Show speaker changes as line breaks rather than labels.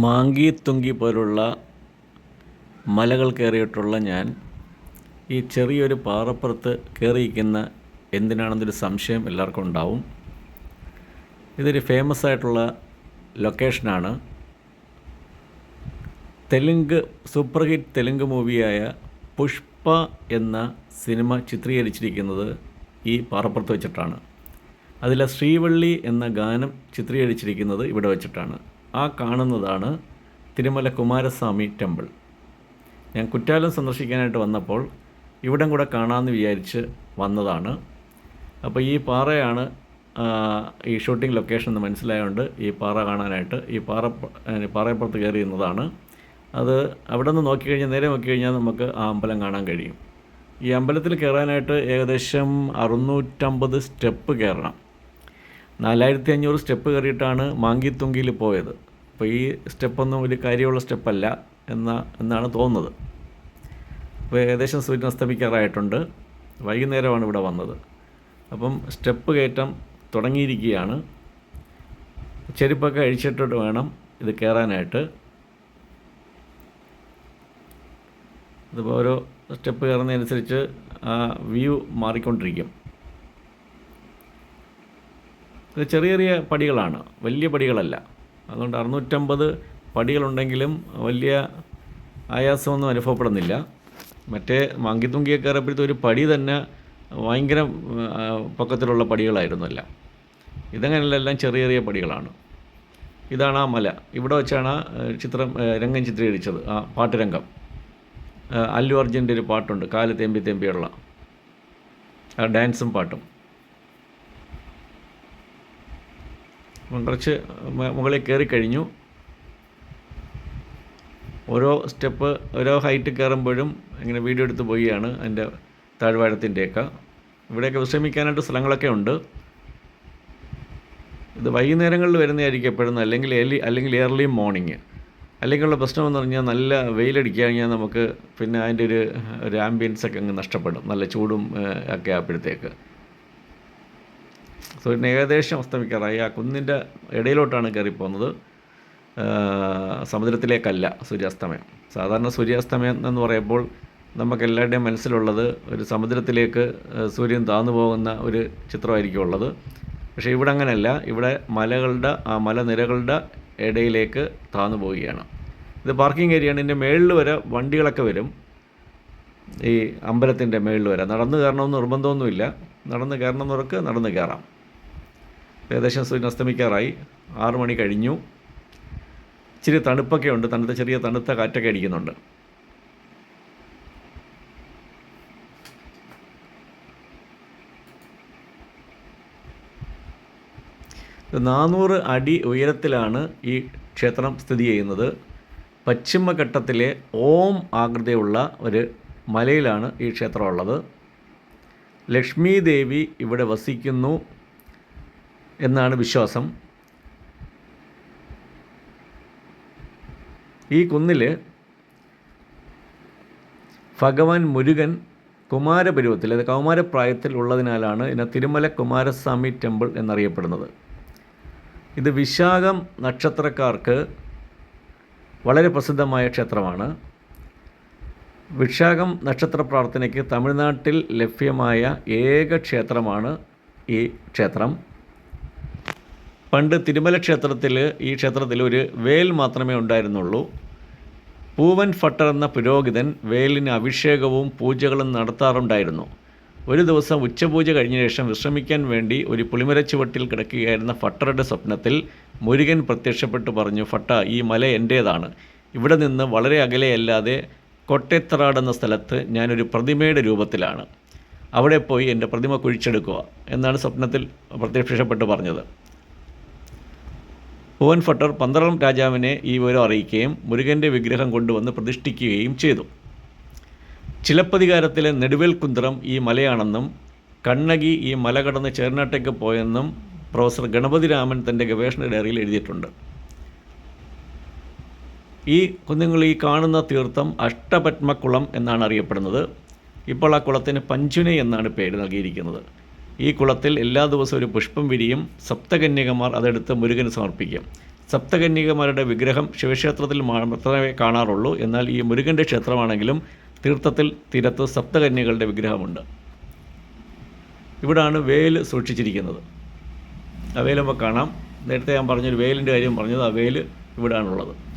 മാങ്കി തുങ്കി പോലുള്ള മലകൾ കയറിയിട്ടുള്ള ഞാൻ ഈ ചെറിയൊരു പാറപ്പുറത്ത് കയറിയിരിക്കുന്ന എന്തിനാണെന്നൊരു സംശയം എല്ലാവർക്കും ഉണ്ടാവും. ഇതൊരു ഫേമസ് ആയിട്ടുള്ള ലൊക്കേഷനാണ് തെലുങ്ക് സൂപ്പർ ഹിറ്റ് തെലുങ്ക് മൂവിയായ പുഷ്പ എന്ന സിനിമ ചിത്രീകരിച്ചിരിക്കുന്നത് ഈ പാറപ്പുറത്ത് വെച്ചിട്ടാണ്. അതിലെ ശ്രീവള്ളി എന്ന ഗാനം ചിത്രീകരിച്ചിരിക്കുന്നത് ഇവിടെ വെച്ചിട്ടാണ്. ആ കാണുന്നതാണ് തിരുമല കുമാരസ്വാമി ടെമ്പിൾ. ഞാൻ കുറ്റാലം സന്ദർശിക്കാനായിട്ട് വന്നപ്പോൾ ഇവിടം കൂടെ കാണാമെന്ന് വിചാരിച്ച് വന്നതാണ്. അപ്പോൾ ഈ പാറയാണ് ഈ ഷൂട്ടിംഗ് ലൊക്കേഷൻ എന്ന് മനസ്സിലായതുകൊണ്ട് ഈ പാറ കാണാനായിട്ട് ഈ പാറ പാറയപ്പുറത്ത് കയറി ഇരുന്നതാണ് അത് അവിടെ നിന്ന് നോക്കിക്കഴിഞ്ഞാൽ നേരെ നോക്കിക്കഴിഞ്ഞാൽ നമുക്ക് ആ അമ്പലം കാണാൻ കഴിയും. ഈ അമ്പലത്തിൽ കയറാനായിട്ട് ഏകദേശം അറുന്നൂറ്റമ്പത് സ്റ്റെപ്പ് കയറണം. നാലായിരത്തി അഞ്ഞൂറ് സ്റ്റെപ്പ് കയറിയിട്ടാണ് മാങ്കിത്തുങ്കിയിൽ പോയത്. അപ്പോൾ ഈ സ്റ്റെപ്പൊന്നും ഒരു കാര്യമുള്ള സ്റ്റെപ്പല്ല എന്ന എന്നാണ് തോന്നുന്നത്. അപ്പോൾ ഏകദേശം സൂര്യൻ അസ്തമിക്കാറായിട്ടുണ്ട്. വൈകുന്നേരമാണ് ഇവിടെ വന്നത്. അപ്പം സ്റ്റെപ്പ് കയറ്റം തുടങ്ങിയിരിക്കുകയാണ്. ചെരുപ്പൊക്കെ അഴിച്ചിട്ടിട്ട് വേണം ഇത് കയറാനായിട്ട്. ഇതിപ്പോൾ ഓരോ സ്റ്റെപ്പ് കയറുന്നതനുസരിച്ച് ആ വ്യൂ മാറിക്കൊണ്ടിരിക്കും. ഇത് ചെറിയ ചെറിയ പടികളാണ്. വലിയ പടികളല്ല. അതുകൊണ്ട് അറുന്നൂറ്റമ്പത് പടികളുണ്ടെങ്കിലും വലിയ ആയാസമൊന്നും അനുഭവപ്പെടുന്നില്ല. മറ്റേ മാങ്കിത്തുങ്കിയെ കയറിയപ്പോഴത്തെ ഒരു പടി തന്നെ ഭയങ്കര പൊക്കത്തിലുള്ള പടികളായിരുന്നു എല്ലാം. ചെറിയ ചെറിയ പടികളാണ്. ഇതാണ് ആ മല. ഇവിടെ വെച്ചാണ് ചിത്രം രംഗം ചിത്രീകരിച്ചത് ആ പാട്ടുരംഗം അല്ലു അർജുന്റെ ഒരു പാട്ടുണ്ട് കാൽ തേമ്പി തേമ്പിയുള്ള. ആ ഡാൻസും പാട്ടും. കുറച്ച് മുകളിൽ കയറി കഴിഞ്ഞു. ഓരോ സ്റ്റെപ്പ് ഓരോ ഹൈറ്റ് കയറുമ്പോഴും ഇങ്ങനെ വീഡിയോ എടുത്ത് പോവുകയാണ് അതിന്റെ താഴ്വാരത്തിന്റെയൊക്കെ. ഇവിടെയൊക്കെ വിശ്രമിക്കാനായിട്ട് സ്ഥലങ്ങളൊക്കെ ഉണ്ട്. ഇത് വൈകുന്നേരങ്ങളിൽ വരുന്നതായിരിക്കും എപ്പോഴും അല്ലെങ്കിൽ ഏർലി അല്ലെങ്കിൽ ഏർലി മോർണിംഗ് അല്ലെങ്കിൽ ഉള്ള പ്രശ്നം എന്ന് പറഞ്ഞാൽ നല്ല വെയിലടിക്കുക കഴിഞ്ഞാൽ നമുക്ക് പിന്നെ അതിന്റെ ഒരു ഒരു ആംബിയൻസ് ഒക്കെ അങ്ങ് നഷ്ടപ്പെടും. നല്ല ചൂടും ഒക്കെ ആയപ്പോഴത്തേക്ക് സൂര്യൻ ഏകദേശം അസ്തമിക്കാറായി ആ കുന്നിന്റെ ഇടയിലോട്ടാണ് കയറിപ്പോകുന്നത്. സമുദ്രത്തിലേക്കല്ല സൂര്യാസ്തമയം. സാധാരണ സൂര്യാസ്തമയം എന്ന് പറയുമ്പോൾ നമുക്ക് എല്ലാവരുടെയും മനസ്സിലുള്ളത് ഒരു സമുദ്രത്തിലേക്ക് സൂര്യൻ താന്നു പോകുന്ന ഒരു ചിത്രമായിരിക്കും ഉള്ളത്. പക്ഷേ ഇവിടെ അങ്ങനെയല്ല. ഇവിടെ മലകളുടെ ആ മലനിരകളുടെ ഇടയിലേക്ക് താന്നു പോവുകയാണ്. ഇത് പാർക്കിംഗ് ഏരിയയാണ്. ഇതിന്റെ മേളിൽ വരെ വണ്ടികളൊക്കെ വരും. ഈ അമ്പലത്തിന്റെ മേളിൽ വരെ. നടന്നു കയറണമെന്ന് നിർബന്ധമൊന്നുമില്ല. നടന്ന് കയറണമെന്നവർക്ക് നടന്ന് കയറാം. ഏകദേശം സൂര്യൻ അസ്തമിക്കാറായി. ആറു മണി കഴിഞ്ഞു. ഇച്ചിരി തണുപ്പൊക്കെ ഉണ്ട്. തണുത്ത ചെറിയ തണുത്ത കാറ്റൊക്കെ അടിക്കുന്നുണ്ട്. നാനൂറ് അടി ഉയരത്തിലാണ് ഈ ക്ഷേത്രം സ്ഥിതി ചെയ്യുന്നത്. പശ്ചിമഘട്ടത്തിലെ ഓം ആകൃതിയുള്ള ഒരു മലയിലാണ് ഈ ക്ഷേത്രമുള്ളത്. ലക്ഷ്മി ദേവി ഇവിടെ വസിക്കുന്നു. എന്നാണ് വിശ്വാസം. ഈ കുന്നിൽ ഭഗവാൻ മുരുകൻ കുമാരപരുവത്തിൽ അതായത് കൗമാരപ്രായത്തിൽ ഉള്ളതിനാലാണ് ഇതിനെ തിരുമല കുമാരസ്വാമി ടെമ്പിൾ എന്നറിയപ്പെടുന്നത്. ഇത് വിശാഖം നക്ഷത്രക്കാർക്ക് വളരെ പ്രസിദ്ധമായ ക്ഷേത്രമാണ്. വിശാഖം നക്ഷത്ര പ്രാർത്ഥനയ്ക്ക് തമിഴ്നാട്ടിൽ ലഭ്യമായ ഏക ക്ഷേത്രമാണ് ഈ ക്ഷേത്രം. പണ്ട് തിരുമല ക്ഷേത്രത്തിൽ ഈ ക്ഷേത്രത്തിൽ ഒരു വേൽ മാത്രമേ ഉണ്ടായിരുന്നുള്ളൂ. പൂവൻ ഫട്ടർ എന്ന പുരോഹിതൻ വേലിന് അഭിഷേകവും പൂജകളും നടത്താറുണ്ടായിരുന്നു. ഒരു ദിവസം ഉച്ചപൂജ കഴിഞ്ഞ ശേഷം വിശ്രമിക്കാൻ വേണ്ടി ഒരു പുളിമരച്ചുവട്ടിൽ കിടക്കുകയായിരുന്ന ഫട്ടറുടെ സ്വപ്നത്തിൽ മുരുകൻ പ്രത്യക്ഷപ്പെട്ടു പറഞ്ഞു ഫട്ട ഈ മല എന്റേതാണ് ഇവിടെ നിന്ന് വളരെ അകലെയല്ലാതെ കൊട്ടേത്തറാട് എന്ന സ്ഥലത്ത് ഞാനൊരു പ്രതിമയുടെ രൂപത്തിലാണ്. അവിടെ പോയി എന്റെ പ്രതിമ കുഴിച്ചെടുക്കുക എന്നാണ് സ്വപ്നത്തിൽ പ്രത്യക്ഷപ്പെട്ട് പറഞ്ഞത്. ഭുവൻ ഭട്ടർ പന്തളം രാജാവിനെ ഈ വിവരം അറിയിക്കുകയും മുരുകന്റെ വിഗ്രഹം കൊണ്ടുവന്ന് പ്രതിഷ്ഠിക്കുകയും ചെയ്തു. ചിലപ്പതികാരത്തിലെ നെടുവേൽ കുന്തറം ഈ മലയാണെന്നും കണ്ണകി ഈ മല കടന്ന് ചേർനാട്ടേക്ക് പോയെന്നും പ്രൊഫസർ ഗണപതി രാമൻ തന്റെ ഗവേഷണ ഡയറിയിൽ എഴുതിയിട്ടുണ്ട്. ഈ കുന്നുങ്ങൾ ഈ കാണുന്ന തീർത്ഥം അഷ്ടപത്മക്കുളം എന്നാണ് അറിയപ്പെടുന്നത്. ഇപ്പോൾ ആ കുളത്തിന് പഞ്ചുനെ എന്നാണ് പേര് നൽകിയിരിക്കുന്നത്. ഈ കുളത്തിൽ എല്ലാ ദിവസവും ഒരു പുഷ്പം വിരിയും സപ്തകന്യകമാർ അതെടുത്ത് മുരുകന് സമർപ്പിക്കും. സപ്തകന്യകമാരുടെ വിഗ്രഹം ശിവക്ഷേത്രത്തിൽ മാത്രമേ കാണാറുള്ളൂ. എന്നാൽ ഈ മുരുകന്റെ ക്ഷേത്രമാണെങ്കിലും തീർത്ഥത്തിൽ തീരത്ത് സപ്തകന്യകളുടെ വിഗ്രഹമുണ്ട്. ഇവിടാണ് വേൽ സൂക്ഷിച്ചിരിക്കുന്നത്. ആ വേലുമ്പോൾ കാണാം. നേരത്തെ ഞാൻ പറഞ്ഞൊരു വേലിന്റെ കാര്യം പറഞ്ഞത് ആ വേൽ ഇവിടാണുള്ളത്.